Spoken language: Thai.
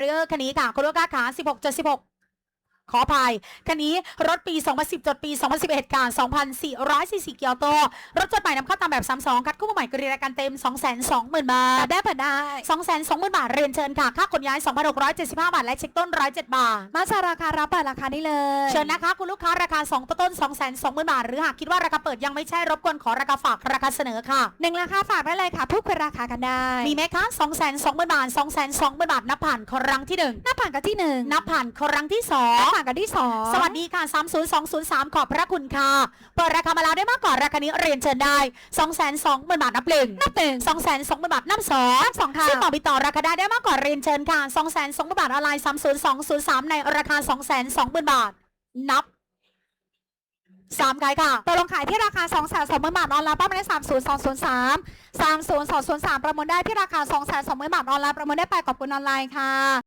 เรือคันนี้ค่ะคุณลูกค้าขา16 76 ขออภัยคันนี้รถปี 2010 จดปี 2011ค่ะ2,444เกียวโต รถจดใหม่นำเข้าตามแบบ32คัดคู่ใหม่กรีราการเต็ม 220,000 บาท ได้เปิดได้ 220,000 บาท เรียนเชิญค่ะ ค่าขนย้าย 2,675 บาท และเช็คต้น 107 บาท มาจากราคารับเปิดราคานี้เลย เชิญนะคะ คุณลูกค้าราคา2ต้นต้น 220,000 บาท หรือหากคิดว่าราคาเปิดยังไม่ใช่รบกวนขอราคาฝากราคาเสนอค่ะหนึ่งราคาฝากได้เลยค่ะพูดคุยราคากันได้ มีไหมคะ220,000 บาท 220,000 บาทนับผ่านครั้งที่หนึ่งหน้าผ่านกันที่หนึ่งนับผ่านครั้งที่สอหน้างผ่านกันที่สองสวัสดีค่ะ 30203 ขอบพระคุณค่ะ เปิดราคามาแล้วได้มากกว่าราคานี้เรียนเชิญได้ 220,000บาทนับหนึ่งนับหนึ่ง220,000บาทนับสองนับสองค่ะซึ่งต่อไปต่อราคาได้ได้มากกว่าเรียนเชิญค่ะ 220,000บาทออนไลน์30203 ในราคา 220,000บาท นับสามขายค่ะตกลงขายที่ราคา2 2 0 0 0 0บาทออนไลน์ป้าไม่ได้3 0 2 0 3 3 0 2 0 3ประมูลได้ที่ราคา2 2 0 0 0 0บาทออนไลน์ประมูลได้ไปขอบคุณออนไลน์ค่ะ